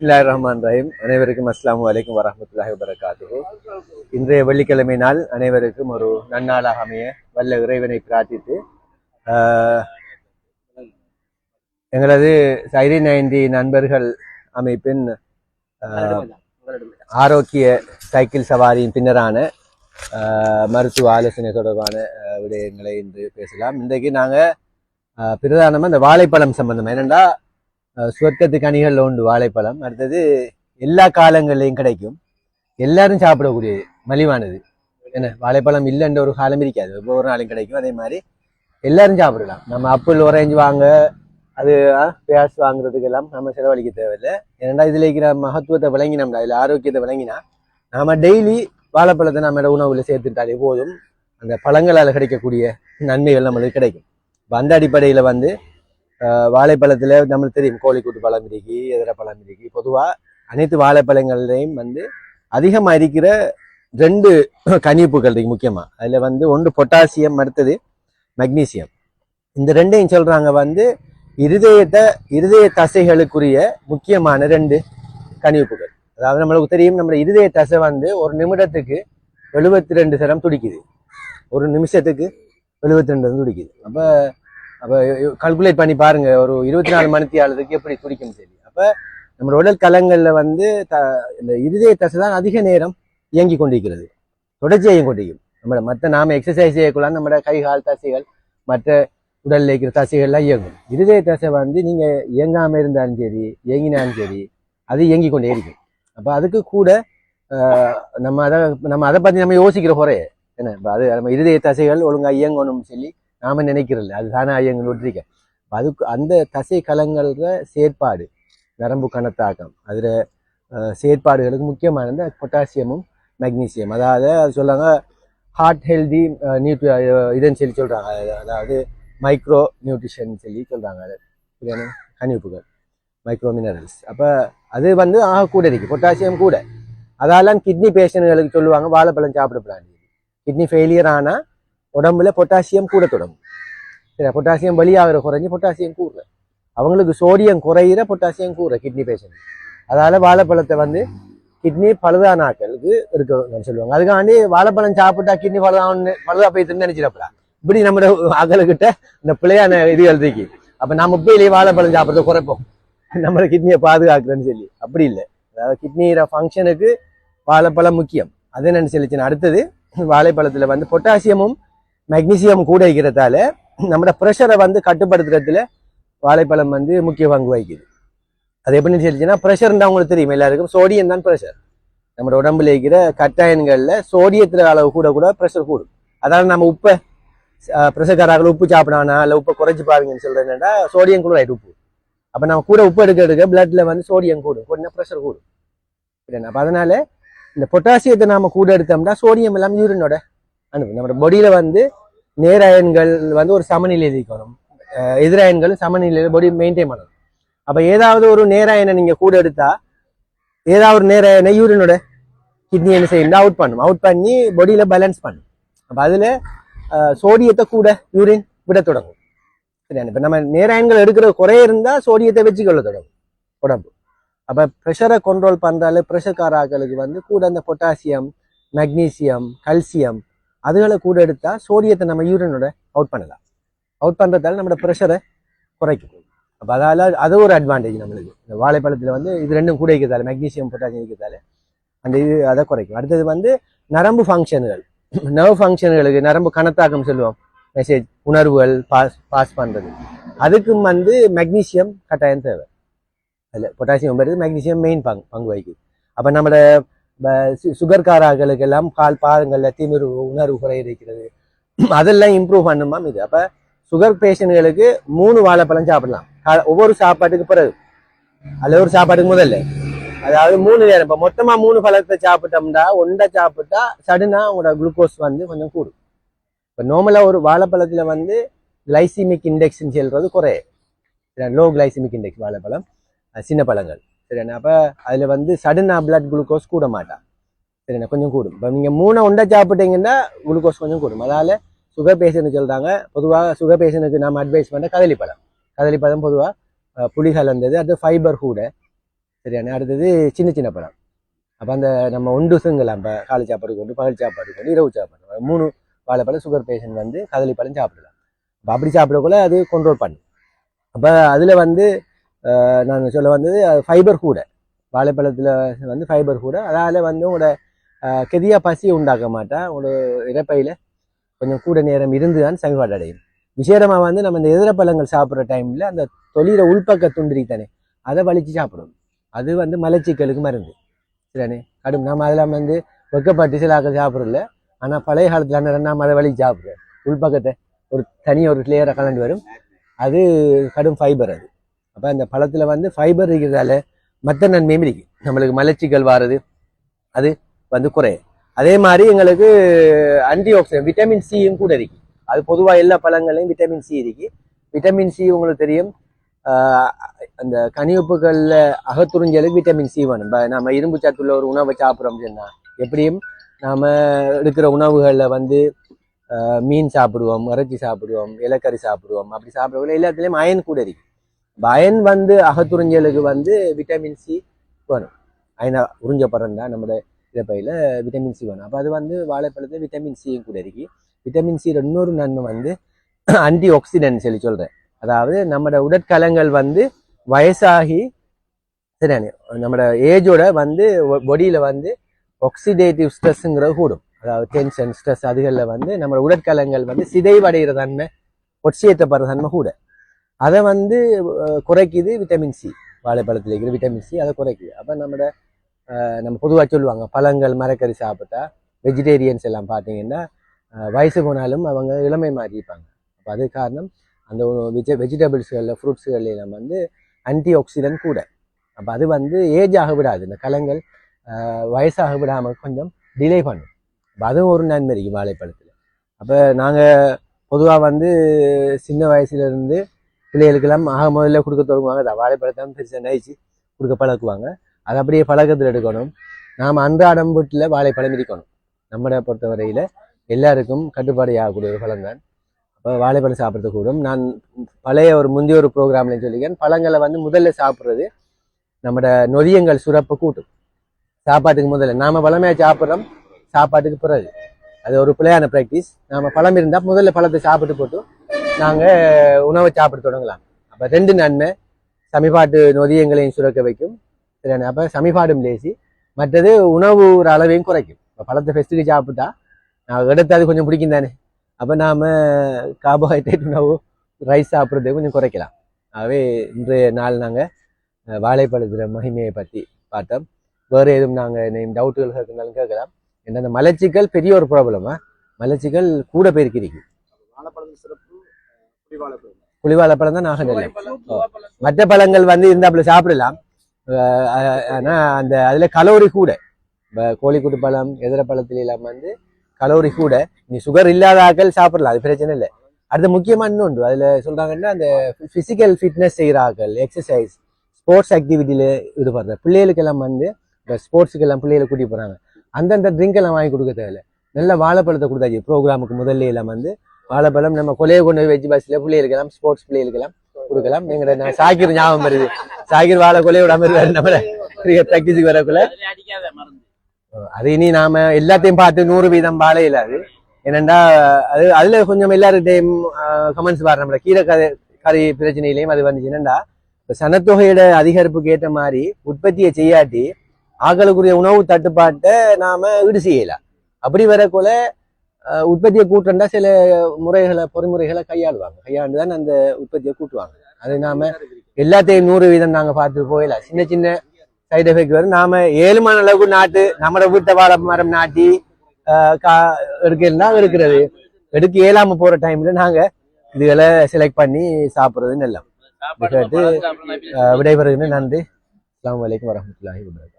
பிஸ்மில்லாஹ் ரஹ்மான் ரஹீம் அனைவருக்கும் அஸ்லாம் அலைக்கும் வரஹ்மத்துல்லாஹி வரகாத்து இன்றைய வெள்ளிக்கிழமை நாள் அனைவருக்கும் ஒரு நன்னாளாக அமைய வல்ல இறைவனை பிரார்த்தித்து ஆஹ், எங்களது சைரி நைன்டி நண்பர்கள் அமைப்பின் ஆஹ், ஆரோக்கிய சைக்கிள் சவாரியின் பின்னரான ஆஹ், மருத்துவ ஆலோசனை தொடர்பான விடயங்களை இன்று பேசலாம். இன்றைக்கு நாங்கள் பிரதானமாக இந்த வாழைப்பழம் சம்பந்தம். என்னென்னா சுவர்க்கத்து கனிகளில் உண்டு வாழைப்பழம். அடுத்தது எல்லா காலங்கள்லையும் கிடைக்கும். எல்லாரும் சாப்பிடக்கூடியது மலிவானது. என்ன வாழைப்பழம் இல்லைன்ற ஒரு காலம் இருக்காது. ஒவ்வொரு நாளும் கிடைக்கும். அதே மாதிரி எல்லாரும் சாப்பிடலாம். நம்ம அப்பிள் ஒரேஞ்சு வாங்க அது பேஸ் வாங்குறதுக்கெல்லாம் நம்ம செலவழிக்க தேவையில்லை. ஏன்னா இதில் இருக்கிற மகத்துவத்தை விளங்கினோம்னா இதில் ஆரோக்கியத்தை விளங்கினா நாம் டெய்லி வாழைப்பழத்தை நம்ம உணவில் சேர்த்துட்டாலே போதும். அந்த பழங்களால் கிடைக்கக்கூடிய நன்மைகள் நம்மளுக்கு கிடைக்கும். இப்போ அந்த அடிப்படையில் வந்து வாழைப்பழத்துல நம்மளுக்கு தெரியும் கோழிக்கூட்டு பழம் இருக்கு எதிர பழம் இருக்கு. பொதுவாக அனைத்து வாழைப்பழங்கள்லையும் வந்து அதிகமாக இருக்கிற ரெண்டு கனிப்புகள் இருக்கு முக்கியமாக அதில் வந்து ஒன்று பொட்டாசியம் அடுத்தது மக்னீசியம். இந்த ரெண்டையும் சொல்றாங்க வந்து இருதயத்தை இருதய தசைகளுக்குரிய முக்கியமான ரெண்டு கனிவுப்புகள் அதாவது நம்மளுக்கு தெரியும் நம்ம இருதய தசை வந்து ஒரு நிமிடத்துக்கு எழுபத்தி ரெண்டு சரம் துடிக்குது. ஒரு நிமிஷத்துக்கு எழுபத்தி ரெண்டு துடிக்குது. அப்போ அப்போ கல்குலேட் பண்ணி பாருங்க. ஒரு இருபத்தி நாலு மணித்தியாளத்துக்கு எப்படி துடிக்கும் சரி அப்போ நம்ம உடல் கலங்களில் வந்து த இந்த இருதய தசை தான் அதிக நேரம் இயங்கி கொண்டிருக்கிறது. தொடர்ச்சி இயங்கி கொண்டிருக்கும். நம்ம மற்ற நாம் எக்ஸசைஸ் செய்யக்குள்ள நம்ம கை கால் தசைகள் மற்ற உடலில் இருக்கிற தசைகள்லாம் இயங்கும். இருதய தசை வந்து நீங்கள் இயங்காமல் இருந்தாலும் சரி இயங்கினாலும் சரி அது இயங்கி கொண்டே இருக்கும். அப்போ அதுக்கு கூட நம்ம அதை நம்ம அதை பற்றி நம்ம யோசிக்கிற குறைய. என்ன அது நம்ம இருதய தசைகள் ஒழுங்காக இயங்கணும்னு சொல்லி நாம நினைக்கிறதில்ல. அதுதானே ஐயங்கள் விட்டுருக்க அதுக்கு அந்த தசை கலங்கள செயற்பாடு நரம்பு கணத்தாக்கம் அதில் செயற்பாடுகளுக்கு முக்கியமானது பொட்டாசியமும் மெக்னீசியம். அதாவது அது சொல்லுவாங்க ஹார்ட் ஹெல்தி நியூட்ரி இதுன்னு சொல்லி சொல்கிறாங்க அதாவது மைக்ரோ நியூட்ரிஷன் சொல்லி சொல்கிறாங்க அது. கனிப்புகள் மைக்ரோ மினரல்ஸ் அப்போ அது வந்து ஆக கூட இருக்குது பொட்டாசியம் கூட. அதாலாம் கிட்னி பேஷண்ட்களுக்கு சொல்லுவாங்க வாழைப்பழம் சாப்பிடப்படாது கிட்னி ஃபெயிலியர் ஆனால் உடம்புல பொட்டாசியம் கூட தொடங்கும். சரி பொட்டாசியம் வெளியாகிற குறைஞ்சி பொட்டாசியம் கூடுற. அவங்களுக்கு சோடியம் குறையிற பொட்டாசியம் கூடுற கிட்னி பேஷண்ட் அதால வாழைப்பழத்தை வந்து கிட்னி பழுதானாக்களுக்கு இருக்கணும்னு சொல்லுவாங்க. அதுக்காண்டி வாழைப்பழம் சாப்பிட்டா கிட்னி பழுதான்னு பழுதா போயிட்டுன்னு நினைச்சிடப்படா இப்படி நம்ம அகலுக்கிட்ட இந்த பிள்ளையான இது எழுதிக்கு அப்ப நம்ம உப்பையிலேயே வாழைப்பழம் சாப்பிட்றத குறைப்போம். நம்ம கிட்னியை பாதுகாக்கிறேன்னு சொல்லி. அப்படி இல்லை. அதாவது கிட்னியிற ஃபங்க்ஷனுக்கு வாழைப்பழம் முக்கியம். அது என்னன்னு சொல்லிச்சுன்னா அடுத்தது வாழைப்பழத்துல வந்து பொட்டாசியமும் மெக்னீசியம் கூட இருக்கிறதால நம்மளோட ப்ரெஷரை வந்து கட்டுப்படுத்துறதுல வாழைப்பழம் வந்து முக்கிய பங்கு வகிக்குது. அது எப்படின்னு சொல்லிச்சுன்னா ப்ரெஷர்ன்னு உங்களுக்கு தெரியும் எல்லாருக்கும் சோடியம் தான் ப்ரெஷர் நம்ம உடம்புல இருக்கிற கட்டாயன்களில் சோடியத்தில் அளவு கூட கூட ப்ரெஷர் கூடும். அதாவது நம்ம உப்பை ப்ரெஷர்காராக உப்பு சாப்பிடானா இல்லை உப்பை குறைச்சி பாருங்கன்னு சொல்கிறேன்னா சோடியம் கூட ஆகிட்டு உப்பு. அப்போ நம்ம கூட உப்பு எடுக்க எடுக்க பிளட்ல வந்து சோடியம் கூடும் கூடனா ப்ரெஷர் கூடும். அப்போ அதனால இந்த பொட்டாசியத்தை நாம கூட எடுத்தோம்னா சோடியம் எல்லாம் யூரினோட அனுப்பும் நம்ம பொடியில் வந்து நேராயன்கள் வந்து ஒரு சமநிலைக்கு வரும் எதிராயன்கள் சமநிலையில் பொடி மெயின்டைன் பண்ணணும். அப்போ ஏதாவது ஒரு நேராயனை நீங்கள் கூட எடுத்தா ஏதாவது ஒரு நேராயனை யூரினோட கிட்னி என்ன செய்யணும் அவுட் பண்ணும். அவுட் பண்ணி பொடியில் பேலன்ஸ் பண்ணும். அப்போ அதில் சோடியத்தை கூட யூரின் விட தொடங்கும். சரியா? இப்போ நம்ம நேராயன்கள் எடுக்கிற குறைய இருந்தால் சோடியத்தை வச்சுக்கொள்ள தொடங்கும். உடம்பு. அப்போ ப்ரெஷரை கண்ட்ரோல் பண்ணுறால ப்ரெஷர் காராக்களுக்கு வந்து கூட அந்த பொட்டாசியம் மெக்னீசியம் கல்சியம் அதுகளை கூட எடுத்தால் சோடியத்தை நம்ம யூரினோட அவுட் பண்ணலாம். அவுட் பண்ணுறதால நம்மளோட ப்ரெஷரை குறைக்கும். அப்போ அதால் அது ஒரு அட்வான்டேஜ் நம்மளுக்கு. இந்த வாழைப்பழத்தில் வந்து இது ரெண்டும் கூட இருக்கிறதால மெக்னீசியம் பொட்டாசியம் இருக்கிறதால அந்த இது அதை குறைக்கும். அடுத்தது வந்து நரம்பு ஃபங்க்ஷன்கள் நர்வ் ஃபங்க்ஷன்களுக்கு நரம்பு கணத்தாக்கம் சொல்லுவோம். மெசேஜ் உணர்வுகள் பாஸ் பாஸ் பண்ணுறது அதுக்கும் வந்து மெக்னீசியம் கட்டாயம் தேவை. அதில் பொட்டாசியம் வருது மெக்னீசியம் மெயின் பங்கு பங்கு வகிக்குது. அப்போ நம்மளோட சுகர்காராக்களுக்கு எல்லாம் கால் பாதங்களில் திமிர் உணர்வு குறை இருக்கிறது. அதெல்லாம் இம்ப்ரூவ் பண்ணுமா இது. அப்போ சுகர் பேஷண்ட்களுக்கு மூணு வாழைப்பழம் சாப்பிடலாம். ஒவ்வொரு சாப்பாட்டுக்கு பிறகு. அல்ல ஒரு சாப்பாட்டுக்கு முதல்ல. அதாவது மூணு நேரம். இப்போ மொத்தமாக மூணு பழத்தை சாப்பிட்டோம்னா ஒன்றை சாப்பிட்டா சடனாக உங்களோட குளுக்கோஸ் வந்து கொஞ்சம் கூடும். இப்போ நார்மலாக ஒரு வாழைப்பழத்தில் வந்து கிளைசிமிக் இண்டெக்ஸ்ன்னு சொல்கிறது குறைய. லோ கிளைசிமிக் இண்டெக்ஸ் வாழைப்பழம் சின்ன பழங்கள். சரிண்ணா. அப்போ அதில் வந்து சடனாக பிளட் குளுக்கோஸ் கூட மாட்டான் சரிண்ணா கொஞ்சம் கூடும். இப்போ நீங்கள் மூணை உண்டை சாப்பிட்டீங்கன்னா குளுக்கோஸ் கொஞ்சம் கூடும். அதால் சுகர் பேஷண்ட் சொல்கிறாங்க பொதுவாக சுகர் பேஷண்ட்டுக்கு நம்ம அட்வைஸ் பண்ண கதளிப்பழம் கதளிப்பழம் பொதுவாக புளி கலந்தது அடுத்து ஃபைபர் கூட. சரியான அடுத்தது சின்ன சின்ன பழம். அப்போ அந்த நம்ம உண்டுசுங்கலாம் இப்போ காலை சாப்பாடு கொண்டு பகல் சாப்பாடு கொண்டு இரவு சாப்பாடு மூணு வாழைப்பழம் சுகர் பேஷண்ட் வந்து கதளிப்பழம் பழம் சாப்பிடலாம். இப்போ அப்படி சாப்பிடக்குள்ள அது கண்ட்ரோல் பண்ணும். அப்போ அதில் வந்து நான் சொல்ல வந்தது ஃபைபர் கூட. வாழைப்பழத்தில் வந்து ஃபைபர் கூட. அதால் வந்து உங்களோட கெதியாக பசியை உண்டாக்க மாட்டேன். உங்களோட இறப்பையில் கொஞ்சம் கூட நேரம் இருந்து தான் சமிபாடு அடையும். விசேடமாக வந்து நம்ம இந்த எதிர பழங்கள் சாப்பிட்ற டைமில் அந்த தொழில உள்பக்க துண்டிரி தானே அதை வலிச்சு சாப்பிடும். அது வந்து மலச்சிக்கலுக்கு மருந்து. சரியானே கடும். நம்ம அதெல்லாம் வந்து வெக்கப்பட்டு சில ஆக்கள் சாப்பிடல ஆனால் பழைய காலத்தில் நம்ம அதை வலிச்சு சாப்பிடுறோம் உள்பக்கத்தை ஒரு தனி ஒரு கிளியராக கலந்து வரும். அது கடும் ஃபைபர் அது. அப்போ அந்த பழத்தில் வந்து ஃபைபர் இருக்கிறதால மற்ற நன்மையும் இருக்கு. நம்மளுக்கு மலச்சிக்கல் வாரது. அது வந்து குறையும். அதே மாதிரி எங்களுக்கு ஆன்டி ஆக்சிடென்ட் விட்டமின் சியும் கூட இருக்கு. அது பொதுவாக எல்லா பழங்கள்லையும் விட்டமின் சி இருக்கு. விட்டமின் சி உங்களுக்கு தெரியும். அந்த அந்த கனிவுப்புகளில் அகத்துறிஞ்சலுக்கு விட்டமின் சி வேணும். இப்போ நம்ம இரும்பு சத்துள்ள ஒரு உணவை சாப்பிட்றோம் அப்படின்னா எப்படியும் நாம் எடுக்கிற உணவுகளில் வந்து மீன் சாப்பிடுவோம் இறைச்சி சாப்பிடுவோம் இலக்கறி சாப்பிடுவோம். அப்படி சாப்பிடக்குள்ள எல்லாத்துலேயும் அயன் கூட இருக்குது பயன் வந்து அகத்துறிஞ்சலுக்கு வந்து விட்டமின் சி வேணும் அயனா உறிஞ்சப்படுறதா நம்மளோட இழப்பையில் விட்டமின் சி வேணும் அப்போ அது வந்து வாழைப்பழத்தில் விட்டமின் சியும் கூட இருக்கு. விட்டமின் சி இன்னொரு நன்மை வந்து ஆன்டி ஆக்சிடென்ட் சொல்லி சொல்கிறேன் அதாவது நம்மளோட உடற்கலங்கள் வந்து வயசாகி சரியானே நம்மளோட ஏஜோட வந்து பொடியில் வந்து ஆக்சிடேட்டிவ் ஸ்ட்ரெஸ்ஸுங்கிறது கூடும். அதாவது டென்ஷன் ஸ்ட்ரெஸ் அதுகளில் வந்து நம்ம உடற்கலங்கள் வந்து சிதைவடைகிற தன்மை ஒட்சியேற்றப்படுற தன்மை கூட. அதை வந்து குறைக்குது விட்டமின் சி வாழைப்பழத்தில் இருக்கிற விட்டமின் சி அதை குறைக்குது. அப்போ நம்மட நம்ம பொதுவாக சொல்லுவாங்க பழங்கள் மரக்கறி சாப்பிட்டா வெஜிடேரியன்ஸ் எல்லாம் பார்த்தீங்கன்னா வயசு போனாலும் அவங்க இளமை மாறிப்பாங்க. அப்போ அது காரணம் அந்த வெஜ வெஜிடபிள்ஸ்களில் ஃப்ரூட்ஸ்கள் எல்லாம் வந்து ஆன்டி ஆக்சிடென்ட் கூட. அப்போ அது வந்து ஏஜ் ஆக விடாது. இந்த கலங்கள் வயசாக விடாமல் கொஞ்சம் டிலே பண்ணும். அப்போ அதுவும் ஒரு நன்மை இருக்கு வாழைப்பழத்தில். அப்போ நாங்கள் பொதுவாக வந்து சின்ன வயசுலேருந்து பிள்ளைகளுக்கெல்லாம் ஆக முதல்ல கொடுக்க தொடங்குவாங்க. அந்த வாழைப்பழத்தை பெருசாக நைச்சு கொடுக்க பழக்குவாங்க. அதை அப்படியே பழக்கத்தில் எடுக்கணும். நாம் அன்றாடம் வீட்டில் வாழைப்பழம் இருக்கணும் நம்மளை பொறுத்தவரையில் எல்லாருக்கும் கட்டுப்பாடு ஆகக்கூடிய ஒரு பழம் தான். அப்போ வாழைப்பழம் சாப்பிட்றது கூடும். நான் பழைய ஒரு முந்தைய ஒரு ப்ரோக்ராம்லேயும் சொல்லிக்கிறேன் பழங்களை வந்து முதல்ல சாப்பிட்றது நம்மட நொதியங்கள் சுரப்பு கூட்டும். சாப்பாட்டுக்கு முதல்ல. நாம் பழமையா சாப்பிட்றோம். சாப்பாட்டுக்கு பிறகு. அது ஒரு பிள்ளையான ப்ராக்டிஸ் நாம் பழம் இருந்தால் முதல்ல பழத்தை சாப்பிட்டு போட்டு நாங்கள் உணவை சாப்பிட தொடங்கலாம். அப்போ ரெண்டு நன்மை. சமிபாட்டு நொதியங்களையும் சுரக்க வைக்கும். அப்போ சமிபாடும் லேசி. மற்றது உணவு ஒரு அளவையும் குறைக்கும். இப்போ பழத்தை ஃபெஸ்ட்டுக்கு சாப்பிட்டா நான் எடுத்து அது கொஞ்சம் பிடிக்கும் தானே. அப்போ நாம் கார்போஹைட்ரேட் உணவு ரைஸ் சாப்பிட்றதையும் கொஞ்சம் குறைக்கலாம். ஆகவே இன்றைய நாள் நாங்கள் வாழைப்பழத்துல மகிமையை பற்றி பார்த்தோம். வேறு எதுவும் நாங்கள் டவுட்டுகள் இருந்தாலும் கேட்கலாம். ஏன்னா அந்த மலச்சிக்கல் பெரிய ஒரு ப்ராப்ளமாக மலச்சிக்கல் கூட போயிருக்கிறீங்க புளிவாழைப்பழம் தான் நாக மற்ற பழங்கள் வந்து இருந்தாப்புல சாப்பிடலாம். அஹ் ஆனா அந்த அதுல கலோரி கூட. இப்போ கோழிக்குட்டு பழம் எதிர பழத்துல எல்லாம் வந்து கலோரி கூட. நீ சுகர் இல்லாத ஆட்கள் சாப்பிடலாம் அது பிரச்சனை இல்லை. அடுத்து முக்கியமா இன்னொன்று அதுல சொல்றாங்கன்னா அந்த பிசிக்கல் ஃபிட்னஸ் செய்கிற ஆட்கள் எக்ஸசைஸ் ஸ்போர்ட்ஸ் ஆக்டிவிட்டியில ஈடுபடுற பிள்ளைகளுக்கெல்லாம் வந்து இப்போ ஸ்போர்ட்ஸுக்கு எல்லாம் பிள்ளைகளை கூட்டி போறாங்க. அந்தந்த ட்ரிங்க் எல்லாம் வாங்கி கொடுக்க தேவையில்ல. நல்ல வாழைப்பழத்தை கொடுத்தாச்சு ப்ரோக்ராமுக்கு முதல்ல எல்லாம் வந்து வாழைப்பழம் நம்ம கொலையை கொண்டு போய் வெஜ் பஸ்ல இருக்கலாம் ஸ்போர்ட்ஸ் பிள்ளைகளுக்கெல்லாம் கொடுக்கலாம். எங்க சாக்கிர் சாகிர் ஞாபகம் வருது. சாகிர் வாழை கொலையை விடாம இருக்காரு நம்ம ப்ராக்டிஸுக்கு வரக்குள்ள. அது இனி நாம எல்லாத்தையும் பார்த்து நூறு வீதம் வாழை இல்லாது ஏனண்டா அது அதுல கொஞ்சம் எல்லாருடையும் கமெண்ட்ஸ் பாரு நம்மள கீரை கதை கறி பிரச்சனையிலையும் அது வந்துச்சு. என்னண்டா சனத்தொகையோட அதிகரிப்புக்கு ஏற்ற மாதிரி உற்பத்தியை செய்யாட்டி ஆக்களுக்குரிய உணவு தட்டுப்பாட்டை நாம ஈடு செய்யலாம் அப்படி வரக்குள்ள உற்பத்தியை கூட்டண்டா சில முறைகளை பொறிமுறைகளை கையாளுவாங்க. கையாண்டு தான் அந்த உற்பத்தியை கூட்டுவாங்க. அது நாம எல்லாத்தையும் நூறு வீதம் நாங்க பார்த்து போயிடலாம் சின்ன சின்ன சைடு எஃபெக்ட் வரும். நாம ஏழுமான அளவுக்கு நாட்டு நம்ம வீட்டை வாழை மரம் நாட்டி ஆஹ் கா- எடுக்கலாம் இருக்கிறது எடுக்க இயலாம போற டைம்ல நாங்க இதுகளை செலக்ட் பண்ணி சாப்பிடுறது நல்ல சாப்பாடு கேட்டு, பழம் சாப்பிடலாம். ஆஹ் விடைபெறுகிறேன். நன்றி. அஸ்ஸலாமு அலைக்கும் வரஹ்மத்துல்லாஹி வபரகாத்துஹு